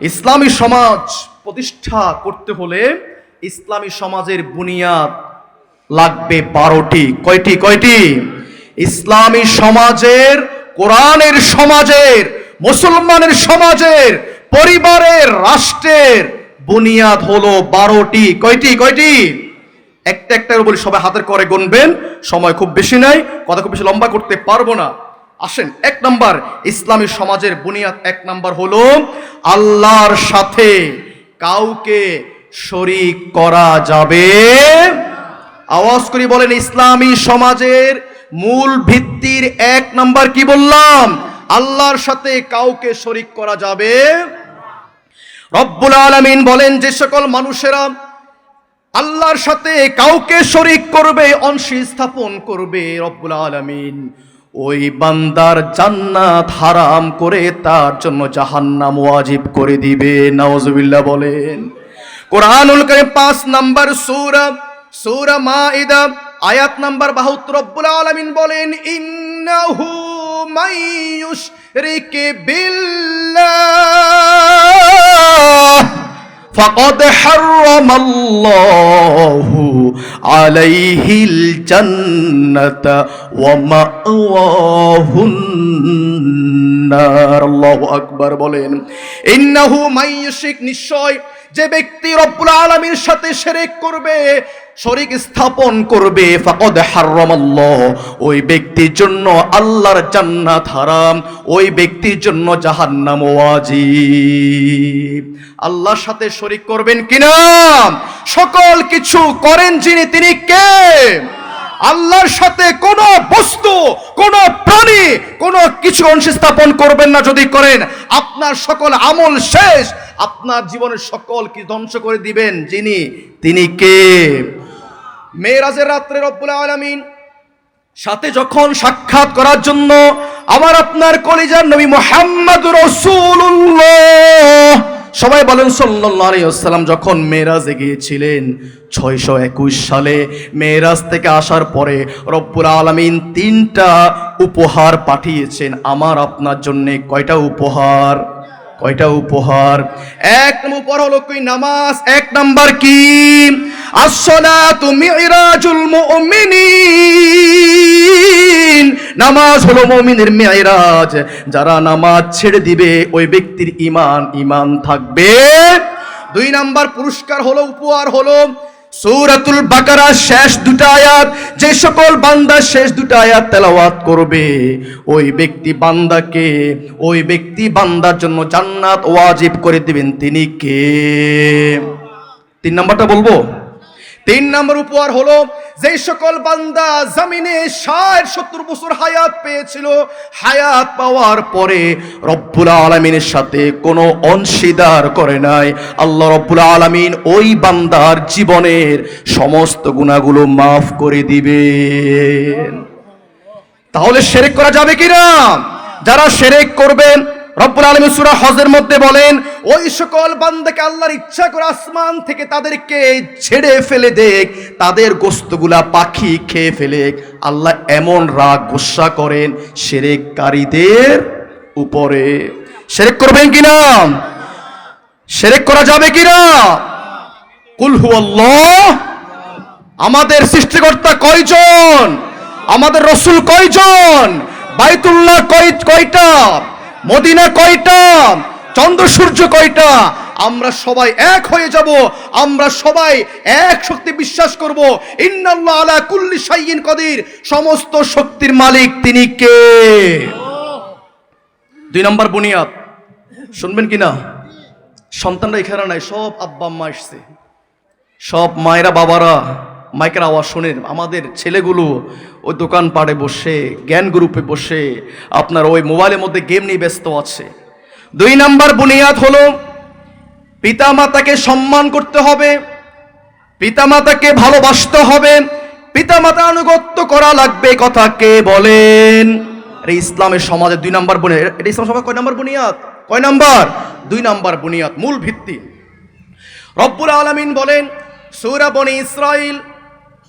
ইসলামী সমাজ প্রতিষ্ঠা করতে হলে ইসলামী সমাজের বুনিয়াদ লাগবে বারোটি। কয়টি? কয়টি? ইসলামী সমাজের, কোরআনের সমাজের, মুসলমানের সমাজের, পরিবারের, রাষ্ট্রের বুনিয়াদ হলো বারোটি। কয়টি? কয়টি? একটা একটা বলি, সবাই হাতের করে গুনবেন। সময় খুব বেশি নাই, কথা খুব বেশি লম্বা করতে পারব না। আসেন, এক নাম্বার, ইসলামী সমাজের বুনিয়াদ এক নাম্বার হলো আল্লাহর সাথে কাউকে শরিক করা যাবে আওয়াজ করি বলেন, ইসলামী সমাজের মূল ভিত্তির এক নাম্বার কি বললাম? আল্লাহর সাথে কাউকে শরিক করা যাবে রব্বুল আলামিন বলেন, যে সকল মানুষেরা আল্লাহর সাথে কাউকে শরিক করবে, অংশী স্থাপন করবে রব্বুল আলামিন। ওই বান্দার জান্নাত হারাম করে তার জন্য জাহান্নাম ওয়াজিব করে দিবে। নাওজুবিল্লাহ বলেন। কোরআনুল কারীম পাঁচ নাম্বার সূরা সূরা মাইদা আয়াত নাম্বার 72 রব্বুল আলামিন বলেন, ইন্নাহু মাইয়ুশরিক বিল্লাহ। فقد حرم الله عليه الجنة ومأواه النار الله أكبر بولين إنه من يشرك نشوي যে ব্যক্তি রব্বুল আলমীর সাথে শিরক করবে, শরিক স্থাপন করবে, ফাকদ হারামাল্লাহ। ওই ব্যক্তির জন্য আল্লাহর জান্নাত হারাম, ওই ব্যক্তির জন্য জাহান্নাম ওয়াজিব। আল্লাহর সাথে শরিক করবেন কিনা সকল কিছু করেন যিনি, তিনি কে? আল্লাহর সাথে কোন বস্তু, কোন প্রাণী, কোন কিছু অংশ স্থাপন করবেন না যদি করেন। আপনার সকল আমল শেষ আপনার জীবনের সকল কি ধ্বংস করে দিবেন। যিনি, তিনি কে? মেয়েরাজের রাত্রে রব্বুল আলামিন সাথে যখন সাক্ষাৎ করার জন্য আমার আপনার কলিজার নবী মোহাম্মদ রসুল্লাহ সবাই বলেন সাল্লাল্লাহু আলাইহি ওয়াসাল্লাম, যখন মেরাজে গিয়েছিলেন ছয়শো একুশ সালে মেরাজ থেকে আসার পরে রব্বুল আলামিন তিনটা উপহার পাঠিয়েছেন। আমার আপনার জন্য কয়টা উপহার? কয়টা উপহার? এক উপহার হলো কি নামাজ, এক নাম্বার কি? আসসালাতু মিরাজুল মুমিনিন। নামাজ হলো মুমিনের মিরাজ। যারা নামাজ ছেড়ে দিবে, ওই ব্যক্তির ঈমান ঈমান থাকবে। দুই নাম্বার পুরস্কার হলো, উপহার হলো সূরাতুল বাকারা শেষ দুটা আয়াত, যে সকল বান্দা শেষ দুটা আয়াত তেলাওয়াত করবে, ওই ব্যক্তি বান্দাকে, ওই ব্যক্তি বান্দার জন্য জান্নাত ওয়াজিব করে দিবেন। তিনি কে? তিন নাম্বারটা বলব? তিন নম্বর উপহার হলো যে সকল বান্দা জমিনে ষাট, সত্তর বছর হায়াত পেয়েছিল, হায়াত পাওয়ার পরে রব্বুল আলমিনের সাথে কোনো অংশীদার করে নাই। আল্লাহ রব্বুল আলমিন ওই বান্দার জীবনের সমস্ত গুণাগুলো মাফ করে দিবেন। তাহলে সেরেক করা যাবে কিনা? যারা সেরেক করবেন রব্বুল আলমী সুরা হজের মধ্যে বলেন, ওই সকল বান্দাকে আল্লাহর ইচ্ছা করে আসমান থেকে তাদেরকে ছেড়ে ফেলে দেখ, তাদের গোস্তগুলা পাখি খেয়ে ফেলে আল্লাহ এমন রাগ গোসা করেন সেরেককারীদের উপরে। সেরেক করবেন কিনা? সেরেক করা যাবে কিনা? কুলহু আল্লাহ আমাদের সৃষ্টিকর্তা কয়জন? আমাদের রসুল কয়জন? বাইতুল্লাহ কয়, কয়টা? মদিনা কয়টা? চন্দ্র সূর্য কয়টা? আমরা সবাই এক হয়ে যাব, আমরা সবাই এক শক্তি বিশ্বাস করব। ইন্নাল্লাহ আলা কুল্লি শাইইন কদির। সমস্ত শক্তির মালিক তিনি কে? দুই নম্বর বুনিয়াদ। শুনবেন কিনা? সন্তানরা এখানে নাই, সব আব্বা আম্মা এসছে। সব মায়েরা, বাবারা। মাইকের আওয়াজ শোনেন আমাদের ছেলেগুলো ওই দোকান পাড়ে বসে, জ্ঞান গ্রুপে বসে আপনার ওই মোবাইলের মধ্যে গেম নিয়ে ব্যস্ত আছে। দুই নাম্বার বুনিয়াদ হলো, পিতামাতাকে সম্মান করতে হবে পিতা মাতাকে ভালোবাসতে হবে, পিতামাতা আনুগত্য করা লাগবে কথা কে বলেন? ইসলামের সমাজে দুই নাম্বার বুনিয়াদ, এটা ইসলাম সমাজ কয় নাম্বার বুনিয়াদ? কয় নাম্বার? দুই নাম্বার বুনিয়াদ, মূল ভিত্তি। রব্বুল আলামিন বলেন, সূরা বনি ইসরাইল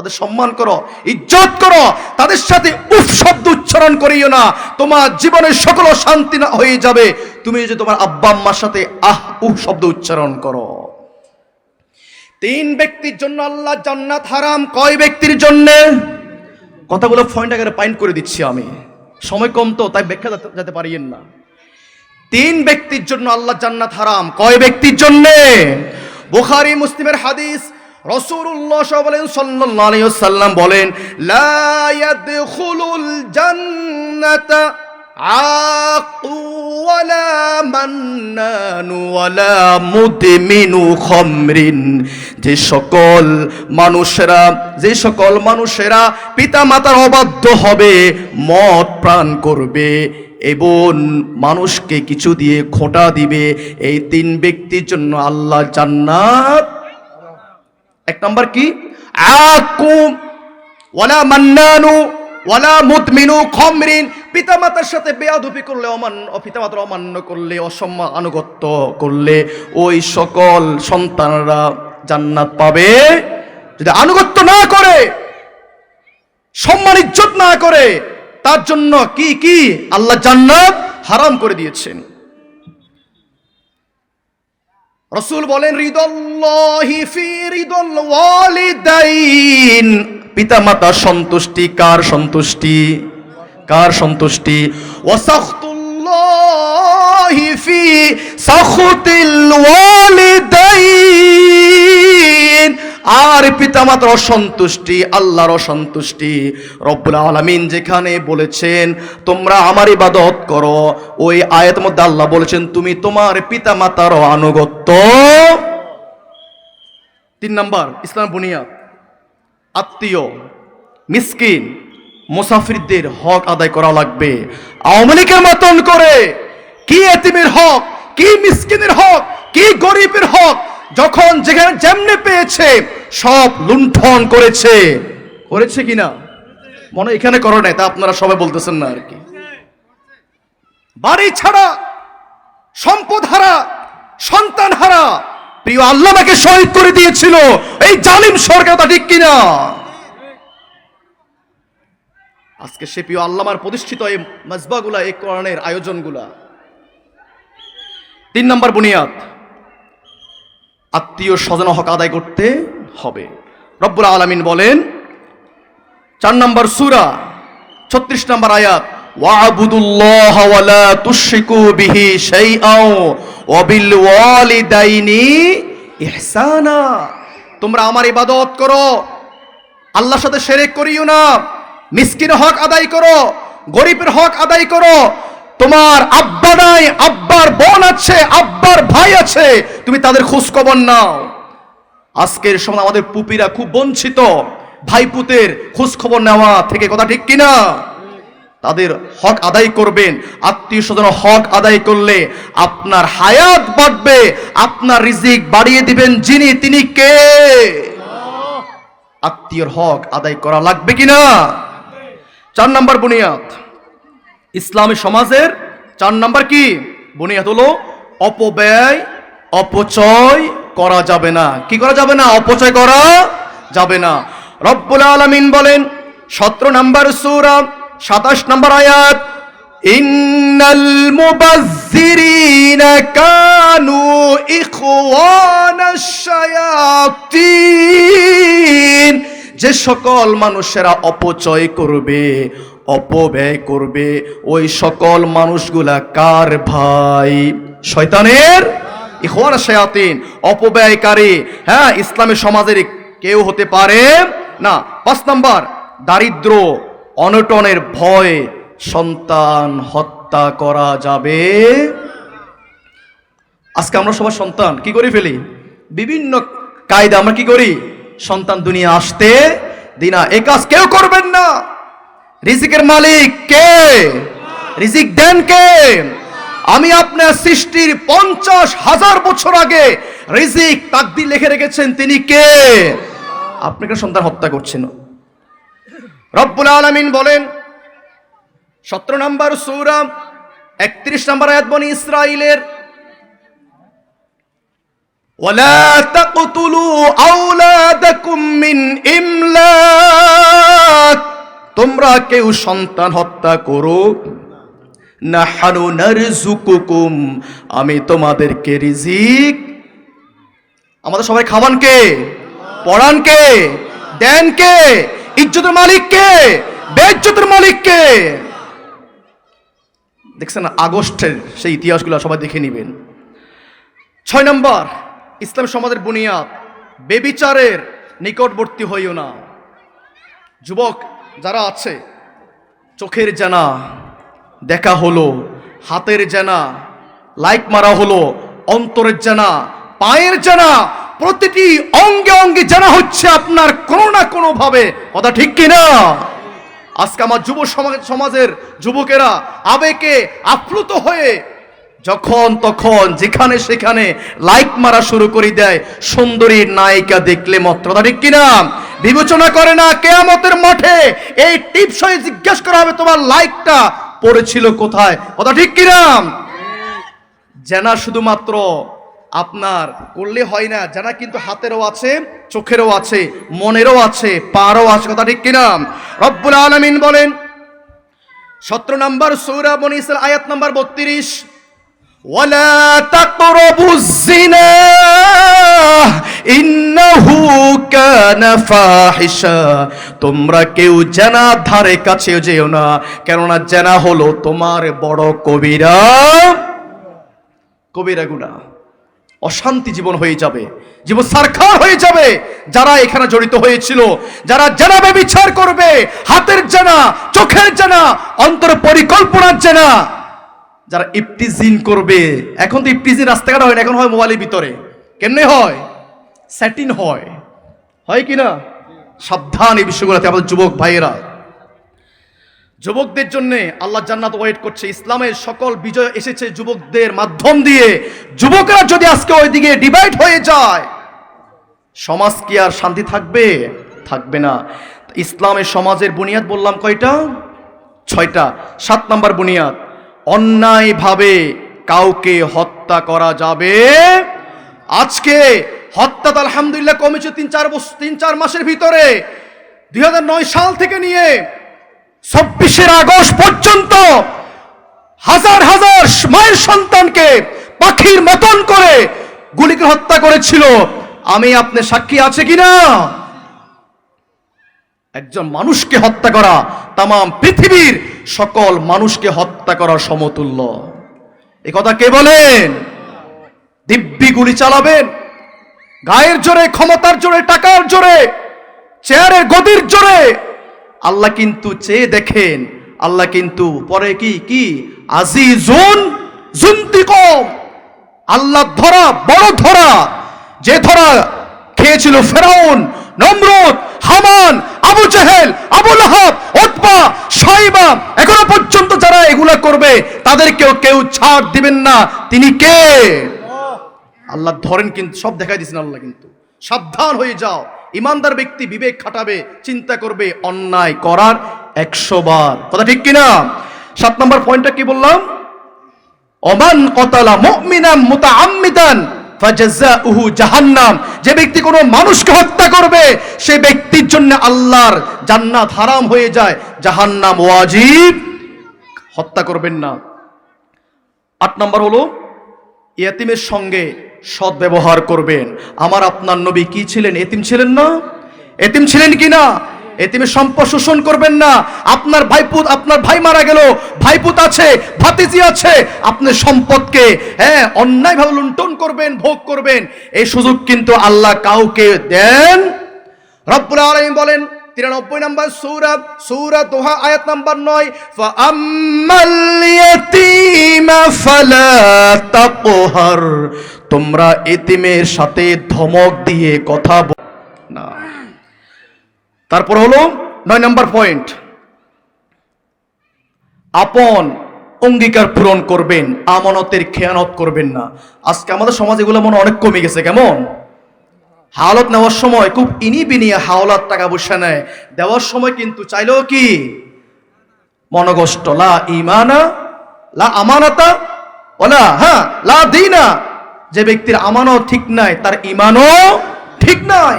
তাদের সম্মান করো, ইজ্জত করো, তাদের সাথে উফ শব্দ উচ্চারণ করিও না। তোমার জীবনের সকল শান্তি না হয়ে যাবে। তুমি যে তোমার আব্বা আম্মার সাথে আহ, উফ শব্দ উচ্চারণ করো। তিন ব্যক্তির জন্য আল্লাহ জান্নাত হারাম। কয় ব্যক্তির জন্য? কথাগুলো পয়েন্ট আকারে পাইন্ট করে দিচ্ছি আমি। সময় কম তো, তাই ব্যাখ্যা যাতে পারিয়েন না। তিন ব্যক্তির জন্য আল্লাহ জান্নাত হারাম। কয় ব্যক্তির জন্য? বুখারী, মুসলিমের হাদিস রসুল্লাহ বলেন সাল্লাল্লাহু আলাইহি ওয়াসাল্লাম বলেন, লা ইয়াদখুলুল জান্নাতা আকু ওয়ালা মান্নানু ওয়ালা মুদমিনু খামরিন। যে সকল মানুষেরা, যে সকল মানুষেরা পিতা মাতার অবাধ্য হবে, মদ প্রাণ করবে এবং মানুষকে কিছু দিয়ে খোঁটা দিবে, এই তিন ব্যক্তির জন্য আল্লাহ জান্নাত এক নম্বর কি? ওয়ালা মান্নানু, ওয়ালা মুতমিনু খমরিন, পিতামাতার সাথে বেয়াদুপি করলে অমান্য পিতামাতার অমান্য করলে, অসম্মান আনুগত্য করলে ওই সকল সন্তানরা জান্নাত পাবে। যদি আনুগত্য না করে, সম্মান, ইজ্জত না করে, তার জন্য কি কি? আল্লাহ জান্নাত হারাম করে দিয়েছেন। রসুল বলেন পিতা মাতা সন্তুষ্টি কার সন্তুষ্টি? কার সন্তুষ্টি? ওয়াসাখতুল্লাহি ফি সাখতিল ওয়ালিদাইন। আর পিতামাতার অসন্তুষ্টি, আল্লাহর অসন্তুষ্টি। রব্বুল আলামিন যেখানে বলেছেন, তোমরা আমার ইবাদত করো। ওই আয়াত মধ্যে আল্লাহ বলেছেন, তুমি তোমার পিতামাতার আনুগত্য তিন নাম্বার, ইসলাম বুনিয়াদ। আত্মীয়, মিসকিন, মুসাফিরদের হক আদায় করা লাগবে। আওয়ামী লীগের মতন করে কি এতিমের হক, কি মিসকিনের হক, কি গরিবের হক যখন যেখানে যেমনে পেয়েছে, সব লুণ্ঠন করেছে। করেছে কিনা? মনে এখানে করো নাই, তা আপনারা সবাই বলতেছেন না আর কি। বাড়ি ছাড়া, সম্পদ হারা, সন্তান হারা, প্রিয় আল্লাহ আমাকে শহীদ করে দিয়েছিল। এই জালিম সরকার তা ঠিক কিনা? আজকে সে প্রিয় আল্লামার প্রতিষ্ঠিত এই মজবাগুলা এই কোরআনের আয়োজনগুলা। তিন নম্বর বুনিয়াদ। আত্মীয় স্বজন হক আদায় করতে হবে। রব্বুল আলামিন বলেন, চার নম্বর সুরা, ছত্রিশ নম্বর আয়াত, ওয়াবুদুল্লাহ তোমরা আমার ইবাদত করো, আল্লাহর সাথে সেরেক করিও না, মিসকিনের হক আদায় করো, গরিবের হক আদায় করো তোমার আব্বা নাই, আব্বার বোন আছে, আব্বার ভাই আছে, তুমি তাদের খোঁজ খবর নাও। আজকের সময় আমাদের পুপিরা খুব বঞ্চিত, ভাইপুতের খোঁজ খবর নেওয়া থেকে কথা ঠিক কিনা? তাদের হক আদায় করবেন। আত্মীয় স্বজন হক আদায় করলে আপনার হায়াত বাড়বে, আপনার রিজিক বাড়িয়ে দিবেন যিনি, তিনি কে? আত্মীয়র হক আদায় করা লাগবে কিনা? চার নাম্বার বুনিয়াদ। ইসলামী সমাজের চার নাম্বার কি? বুনিয়াদ হলো অপব্যয়, অপচয় করা যাবে না। কি করা যাবে না? অপচয় করা যাবে না। রব্বুল আলামিন বলেন, সতেরো নাম্বার সূরা, সাতাশ নাম্বার আয়াত, ইন্নাল মুবাজ্জিরিনা কানু ইখওয়ানাশ শায়াতিন। যে সকল মানুষেরা অপচয় করবে অপব্যয় করবে ওই সকল মানুষগুলা। কার ভাই? শয়তানের? ইখওয়ান শায়াতিন অপব্যয়কারী। হ্যাঁ ইসলামী সমাজের কেউ হতে পারে না। পাঁচ নাম্বার, দারিদ্র, অনটনের ভয়, সন্তান হত্যা করা যাবে। আজকে আমরা সবার সন্তান, কি করে ফেলি? বিভিন্ন কায়দা আমরা কি করি? সন্তান দুনিয়া আসতে দিনা। এ কাজ কেউ করবেন না। রিজিকের মালিক কে রিজিক দেন কে আমি আপনার সৃষ্টির পঞ্চাশ হাজার বছর আগে রিজিক তাকদির লিখে রেখেছেন তিনি কে আপনাকে সন্তান হত্যা করছেন রব্বুল আলামিন বলেন সতেরো নম্বর সৌরা একত্রিশ নম্বর আয়াত বনি ইসরাইলের ولا تقتلوا أولادكم من إملاق তোমরা কেউ সন্তান হত্যা করো? না হানু নারজুকুকুম আমি তোমাদেরকে রিজিক। আমাদের সবাই খাওয়ান কে? পড়ান কে? দেন কে? ইজ্জতের মালিক কে? বেজ্জতের মালিক কে? দেখছেন আগস্টের সেই ইতিহাসগুলো সবাই দেখে নেবেন। ছয় নম্বর, ইসলাম সমাজের বুনিয়াদ। বেবিচারের নিকটবর্তী হইও না। যুবক যারা আছে, চোখের জানা দেখা হলো, হাতের জানা লাইক মারা হলো, অন্তরের জানা, পায়ের জানা, প্রতিটি অঙ্গে অঙ্গে জানা হচ্ছে আপনার কোনো না কোনো ভাবে কথা ঠিক কিনা? আজকে আমার যুব সমাজ- সমাজের যুবকেরা আবেগে আপ্লুত হয়ে যখন তখন যেখানে সেখানে লাইক মারা শুরু করে দেয় সুন্দরী নায়িকা দেখলে মাত্র। ঠিক কিনা? বিবেচনা করে না, কেয়ামতের মাঠে এই টিপস হয়ে জিজ্ঞেস করা হবে, তোমার লাইকটা পড়েছিল কোথায়? কথা ঠিক কিনা? জানা শুধুমাত্র আপনার করলে হয় না, জানা কিন্তু হাতেরও আছে, চোখেরও আছে, মনেরও আছে পারও আছে, কথা ঠিক কিনা? রব্বুল আলামিন বলেন, সতেরো নম্বর সৌরা বনিসের আয়াত নম্বর বত্রিশ। ولا تقربوا الزنا إنه كان فاحشا তোমরা কেউ জানা ধারে কাছে যেও না কেননা জানা হলো তোমার বড় কবিরা কবিরা গুণা অশান্তি জীবন হয়ে যাবে জীবন সারখার হয়ে যাবে যারা এখানে জড়িত হয়েছিল যারা জানাবে বিচার করবে হাতের জানা চোখের জানা অন্তর পরিকল্পনার জানা যারা ইপটিজিন করবে, এখন তো ইপটিজিন রাস্তাঘাট হয় না, এখন হয় মোবাইলের ভিতরে। কেমনে হয়? স্যাটিন হয়। হয় কি না? সাবধান এই বিষয়গুলোতে আমাদের যুবক ভাইয়েরা। যুবকদের জন্য আল্লাহ জান্নাত ওয়েট করছে। ইসলামের সকল বিজয় এসেছে যুবকদের মাধ্যম দিয়ে। যুবকরা যদি আজকে ওইদিকে ডিভাইড হয়ে যায়, সমাজ কি আর শান্তি থাকবে? থাকবে না। ইসলামের সমাজের বুনিয়াদ বললাম কয়টা? ছয়টা। সাত নাম্বার বুনিয়াদ। অন্যায়ভাবে কাউকে হত্যা করা যাবে। আজকে হত্যা তো আলহামদুলিল্লাহ কমেছে তিন চার বছর তিন চার মাসের ভিতরে। দুই হাজার নয় সাল থেকে নিয়ে ছাব্বিশের আগস্ট পর্যন্ত হাজার হাজার মায়ের সন্তানকে পাখির মতন করে গুলিকে হত্যা করেছিল। আমি আপনি সাক্ষী আছে কিনা? একজন মানুষকে হত্যা করা তাম পৃথিবীর সকল মানুষকে হত্যা করা সমতুল্য। এ কথা কে বলেন? দিব্যি গুলি চালাবেন, গায়ের জোরে, ক্ষমতার জোরে, টাকার জোরে, চেয়ারের গদির জোরে। আল্লাহ কিন্তু চেয়ে দেখেন, আল্লাহ কিন্তু পরে কি কি? আজি আজিজুন জুন্তিকম আল্লাহ ধরা, বড় ধরা। যে ধরা খেয়েছিল ফেরাউন, নমরুদ, হামান আবু জেহেল, আবু লাহাব উতবা সাইবা, এখনও পর্যন্ত যারা এগুলা করবে, তাদেরকেও কেউ ছাড় দিবেন না। তিনি কে? আল্লাহ ধরেন কিন্তু, সব দেখাই দিয়েছেন আল্লাহ কিন্তু। সাবধান হয়ে যাও। ইমানদার ব্যক্তি বিবেক খাটাবে, চিন্তা করবে, অন্যায় করার একশো বার। কথা ঠিক কিনা? সাত নম্বর পয়েন্টটা কি বললাম? অমান কতালা মুমিনাম মুতাআম্মিদান। ফাজাযাউহু জাহান্নাম। যে ব্যক্তি কোনো মানুষকে হত্যা করবে, সে ব্যক্তির জন্য আল্লাহর জান্নাত হারাম হয়ে যায়। জাহান্নাম ওয়াজিব। হত্যা করবেন না। আট নম্বর হলো এতিমের সঙ্গে সৎ ব্যবহার করবেন। আমার আপনার নবী কি ছিলেন? এতিম ছিলেন না? এতিম ছিলেন কি না এতিমের সম্পদ শোষণ করবেন না। আপনার ভাইপুত আপনার ভাই মারা গেল, ভাইপুত আছে, ভাতিজি আছে আপনার সম্পদকে হ্যাঁ অন্যায়ভাবে লুণ্ঠন করবেন, ভোগ করবেন। এই সুযোগ কিন্তু আল্লাহ কাউকে দেন। রব্বুল আলামিন বলেন, তিরানব্বই নম্বর সৌরা সৌরা দোহা আয়াত নাম্বার নয় তোমরা এতিমের সাথে ধমক দিয়ে কথা না। তারপর হলো নয় নম্বর পয়েন্ট আপন অঙ্গীকার পূরণ করবেন, আমানতের খেয়ানত করবেন না। আজকে আমাদের সমাজ এগুলো মনে অনেক কমে গেছে, কেমন? হাওলাত নেওয়ার সময় খুব ইনি বিনিয়ে হাওলাত টাকা পয়সা নেয়। দেওয়ার সময় কিন্তু চাইলেও কি? মনগষ্ট। লা ইমানা লা আমানাতা ওলা হ্যাঁ লা দিনা। যে ব্যক্তির আমানত ঠিক নাই, তার ইমানও ঠিক নাই।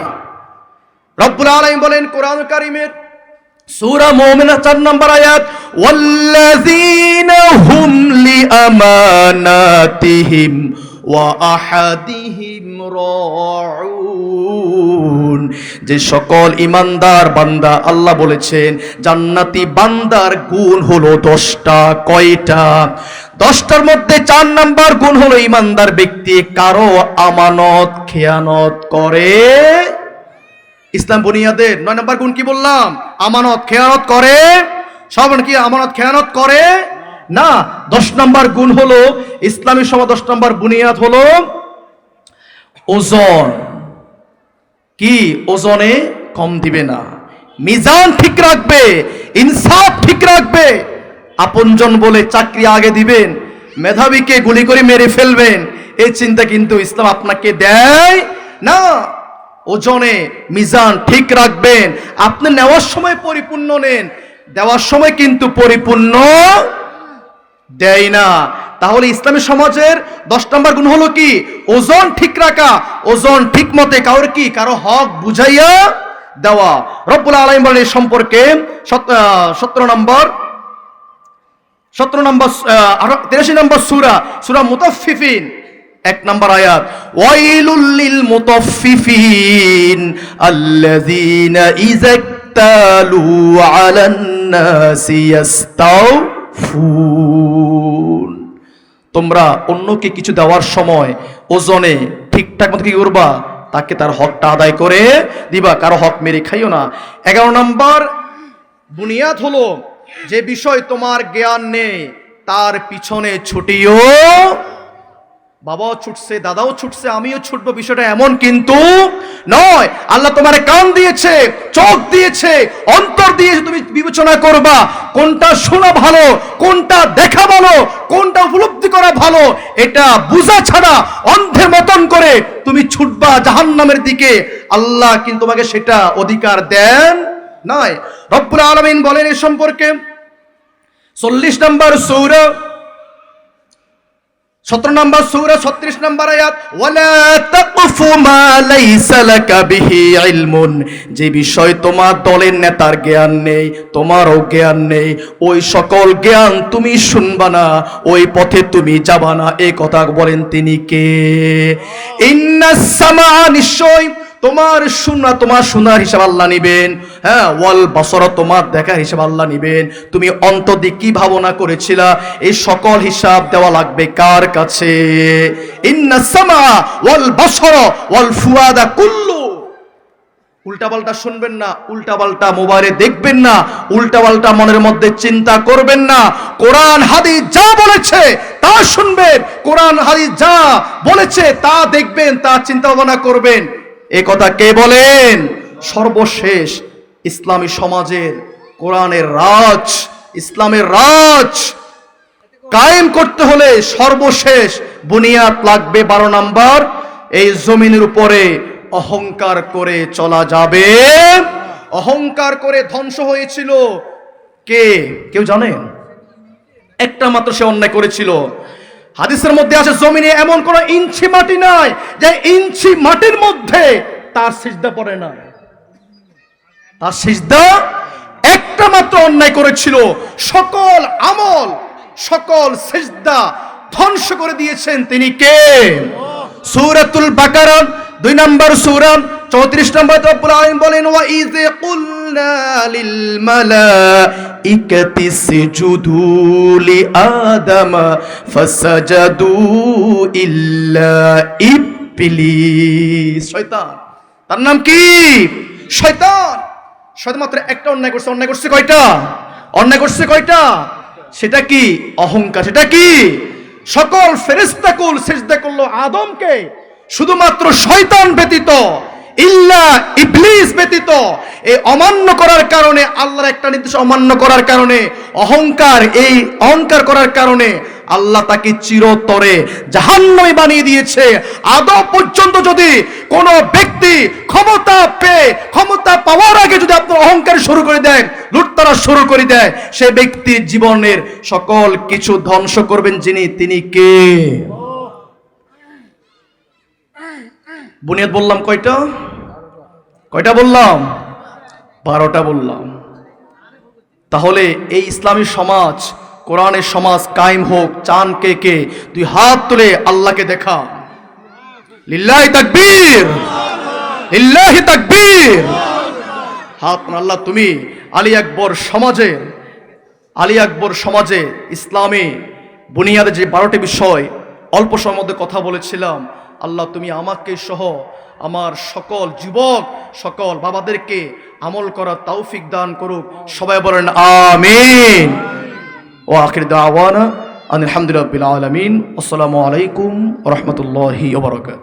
রব্বুল আলামিন বলেন কোরআন কারিমের সূরা মুমিনা 4 নম্বর আয়াত হুম লিআমানাতিহিম ওয়া যে সকল ইমানদার বান্দা আল্লাহ বলেছেন, জান্নাতি বান্দার গুণ হলো দশটা। কয়টা? দশটার মধ্যে চার নাম্বার গুণ হলো ইমানদার ব্যক্তি কারও আমানত, খেয়ানত করে ইসলাম বুনিয়াদের নয় নম্বর গুণ কি বললাম? আমানত খেয়ানত করে? সব কি? আমানত খেয়ানত করে? না, দশ নম্বর গুণ হলো, ইসলামী সমাজ দশ নম্বর বুনিয়াদ হলো ওজন। কি? ওজনে কম দিবে না। মিজান ঠিক রাখবে, ইনসাফ ঠিক রাখবে। আপনজন বলে চাকরি আগে দিবেন, মেধাবীকে গুলি করে মেরে ফেলবেন, এই চিন্তা কিন্তু ইসলাম আপনাকে দেয় না। ওজনে মিজান ঠিক রাখবেন। আপনি নেওয়ার সময় পরিপূর্ণ নেন, দেওয়ার সময় কিন্তু পরিপূর্ণ দেয় না। তাহলে ইসলামী সমাজের দশ নম্বর গুণ হলো কি? ওজন ঠিক রাখা, ওজন ঠিক মতে কারোর কি? কারও হক বুঝাইয়া দেওয়া। রব্বুল আলাইম বলেন সম্পর্কে সতেরো নম্বর সতেরো নম্বর তিরাশি নম্বর সুরা সুরা মুতাফিফিন এক নম্বর আয়াত, ওয়াইলুল লিল মুতাফফিফিন আল্লাযীনা ইযাক্তালু আলান নাসি ইয়াস্তাউফুন। তোমরা অন্যকে কিছু দেওয়ার সময় ওজনে ঠিকঠাক মতো কি করবা? তাকে তার হকটা আদায় করে দিবা। কারও হক মেরে খাইও না। এগারো নম্বর, বুনিয়াদ হলো যে বিষয় তোমার জ্ঞান নেই, তার পিছনে ছুটিও বাবাও ছুটছে, দাদাও ছুটছে, আমিও ছুটবো, বিষয়টা এমন কিন্তু নয়। আল্লাহ তোমার কান দিয়েছে, চোখ দিয়েছে, অন্তর দিয়েছে, তুমি বিবেচনা করবা, কোনটা শোনা ভালো, কোনটা দেখা ভালো, কোনটা উপলব্ধি করা ভালো, এটা বুঝা ছাড়া অন্ধের মতন করে তুমি ছুটবা জাহান্নামের দিকে। আল্লাহ কিন্তু তোমাকে সেটা অধিকার দেন নয় রব্বুল আলমিন বলেন এ সম্পর্কে। চল্লিশ নম্বর সৌর সতেরো নম্বর সৌরা, ছত্রিশ নম্বর আয়াত, ওয়ালা তাকফু মা লাইসা লাকা বিহি ইলমুন যে বিষয় তোমার দলের নেতার জ্ঞান নেই, তোমারও জ্ঞান নেই, ওই সকল জ্ঞান তুমি শুনবা না, ওই পথে তুমি যাবা না। এই কথা বলেন তিনি কে? ইন্নাস সামা নিশ্চয় তোমার শোনা তোমার শোনার হিসাব আল্লাহ নিবেন। হ্যাঁ ওয়াল বসর তোমার দেখার হিসাব আল্লাহ নিবেন। তুমি অন্তদিক কি ভাবনা করেছিলা? এই সকল হিসাব দেওয়া লাগবে কার কাছে? ইন্না সামা ওয়াল বসর ওয়াল ফুয়াদা কুল্লু। উল্টাপাল্টা শুনবেন না উল্টাপাল্টা মোবাইলে দেখবেন না উল্টাপাল্টা মনের মধ্যে চিন্তা করবেন না। কোরআন হাদিস যা বলেছে তা শুনবেন, কোরআন হাদিস যা বলেছে তা দেখবেন, তা চিন্তা ভাবনা করবেন। এ কথা কে বলেন? সর্বশেষ ইসলামী সমাজের, কোরআনের রাজ, ইসলামের রাজ। কায়েম করতে হলে সর্বশেষ বুনিয়াদ লাগবে বারো নাম্বার, এই জমিনের উপরে অহংকার করে চলা যাবে। অহংকার করে ধ্বংস হয়েছিল কে? কেউ জানেন? একটা মাত্র সে অন্যায় করেছিল। হাদিসের মধ্যে আছে, জমিনে এমন কোন ইঞ্চি মাটি নাই যে ইঞ্চি মাটির মধ্যে তার সিজদা পড়ে না। তার সিজদা একটা মাত্র অন্যায় করেছিল। সকল আমল, সকল সিজদা ধ্বংস করে দিয়েছেন তিনি কে? সূরাতুল বাকারা, দুই নম্বর সূরা চৌত্রিশ নম্বর রব্বুল আলামিন বলেন, ওয়া ইয কুলনা লিল আদম ফাসাজাদু ইল্লা ইবলিস। তার নাম কি? শয়তান। শয়তান মাত্র একটা অন্যায় করছে অন্যায় করছে কয়টা? অন্যায় করছে কয়টা? সেটা কি? অহংকার। সেটা কি? সকল ফেরেস্তাকুল সেজদা করল আদমকে। শুধুমাত্র শয়তান ব্যতীত ইল্লা ইবলিস ব্যতীত। এই অমান্য করার কারণে, আল্লাহর একটা নির্দেশ অমান্য করার কারণে, অহংকার, এই অহংকার করার কারণে আল্লাহ তাকে চিরতরে জাহান্নামে বানিয়ে দিয়েছে। আদৌ পর্যন্ত যদি কোনো ব্যক্তি ক্ষমতা পেয়ে, ক্ষমতা পাওয়ার আগে যদি আপনার অহংকার শুরু করে দেয়, লুটতারা শুরু করে দেয়, সে ব্যক্তির জীবনের সকল কিছু ধ্বংস করবেন যিনি, তিনি কে? বুনিয়াদ বললাম কয়টা? কয়টা বললাম? বারোটা বললাম। তাহলে এই ইসলামী সমাজ, কোরআনের সমাজ কায়েম হোক, চান কে কে? তুই হাত তুলে আল্লাহকে দেখা। লিল্লাহি তাকবীর। লিল্লাহি তাকবীর। হাত আল্লাহ, তুমি আলী আকবর সমাজের আলী আকবর সমাজে ইসলামে বুনিয়াদের যে বারোটি বিষয়, অল্প সময়ের মধ্যে কথা বলেছিলাম আল্লাহ তুমি আমাকে সহ আমার সকল যুবক, সকল বাবাদেরকে আমল করার তৌফিক দান করুক। সবাই বলেন আমিন। ও আখির দাওয়ানা আলহামদুলিল্লাহ আলমিন। আসসালামু আলাইকুম রহমতুল্লাহি ওবরাকাত